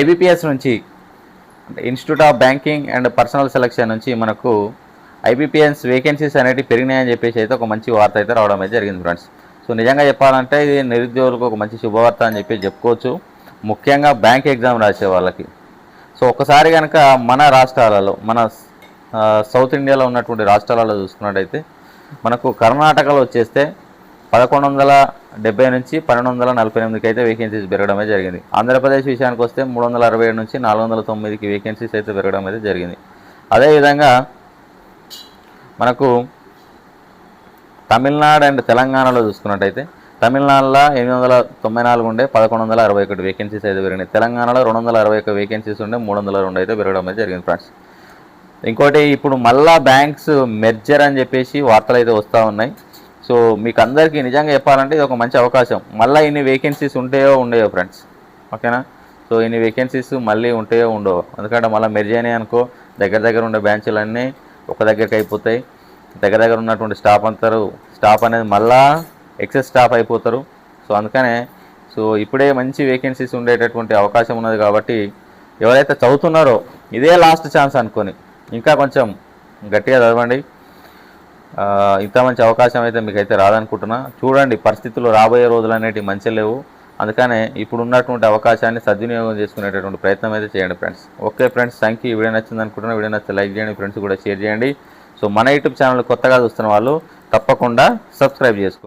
IBPS నుంచి అంటే institute of banking and personnel selection నుంచి మనకు ఐబీపీఎస్ వేకెన్సీస్ అనేవి పెరిగినాయని చెప్పేసి అయితే ఒక మంచి వార్త అయితే రావడం అయితే జరిగింది ఫ్రెండ్స్. సో నిజంగా చెప్పాలంటే ఇది నిరుద్యోగులకు ఒక మంచి శుభవార్త అని చెప్పి చెప్పుకోవచ్చు. ముఖ్యంగా బ్యాంక్ ఎగ్జామ్ రాసే వాళ్ళకి. సో ఒకసారి కనుక మన రాష్ట్రాలలో మన సౌత్ ఇండియాలో ఉన్నటువంటి రాష్ట్రాలలో చూసుకున్నట్టయితే మనకు కర్ణాటకలో వచ్చేస్తే పదకొండు వందల డెబ్బై నుంచి పన్నెండు వందల నలభై ఎనిమిదికి అయితే వేకెన్సీస్ పెరగడమే జరిగింది. ఆంధ్రప్రదేశ్ విషయానికి వస్తే మూడు వందల అరవై ఏడు నుంచి నాలుగు వందల తొమ్మిదికి వేకెన్సీస్ అయితే పెరగడం అయితే జరిగింది. అదేవిధంగా మనకు తమిళనాడు అండ్ తెలంగాణలో చూసుకున్నట్టయితే తమిళనాడులో ఎనిమిది వందల తొంభై నాలుగు ఉండే పదకొండు వందల అరవై ఒకటి వేకెన్సీస్ అయితే పెరిగినాయి. తెలంగాణలో రెండు వందల అరవై ఒక వేకెన్సీస్ ఉండే మూడు వందల రెండు అయితే పెరగడం అయితే జరిగింది ఫ్రెండ్స్ ఇంకోటి ఇప్పుడు మళ్ళా బ్యాంక్స్ మెర్జర్ అని చెప్పేసి వార్తలు అయితే వస్తూ ఉన్నాయి. సో మీకు అందరికీ నిజంగా చెప్పాలంటే ఇది ఒక మంచి అవకాశం. మళ్ళీ ఇన్ని వేకెన్సీస్ ఉంటాయో ఉండయో ఫ్రెండ్స్ ఓకేనా? సో ఇన్ని వేకెన్సీస్ మళ్ళీ ఉంటాయో ఉండవో. ఎందుకంటే మళ్ళీ మెర్జ్ అయినాయి అనుకో దగ్గర దగ్గర ఉండే బ్రాంచులన్నీ ఒక దగ్గరికి అయిపోతాయి. దగ్గర దగ్గర ఉన్నటువంటి స్టాఫ్ అంటారు స్టాఫ్ అనేది మళ్ళా ఎక్సెస్ స్టాఫ్ అయిపోతారు. సో అందుకనే సో ఇప్పుడే మంచి వేకెన్సీస్ ఉండేటటువంటి అవకాశం ఉన్నది కాబట్టి ఎవరైతే చదువుతున్నారో ఇదే లాస్ట్ ఛాన్స్ అనుకొని ఇంకా కొంచెం గట్టిగా చదవండి. ఇంత మంచి అవకాశం అయితే మీకు అయితే రాదనుకుంటున్నా. చూడండి పరిస్థితులు రాబోయే రోజులు అనేటివి మంచి లేవు. అందుకనే ఇప్పుడు ఉన్నటువంటి అవకాశాన్ని సద్వినియోగం చేసుకునేటటువంటి ప్రయత్నం అయితే చేయండి friends. Okay friends thank you. Video నచ్చింది అనుకుంటున్నా వీడియో నచ్చితే లైక్ చేయండి ఫ్రెండ్స్ కూడా షేర్ చేయండి. సో మన యూట్యూబ్ ఛానల్ కొత్తగా చూస్తున్న వాళ్ళు తప్పకుండా సబ్స్క్రైబ్ చేసుకోండి.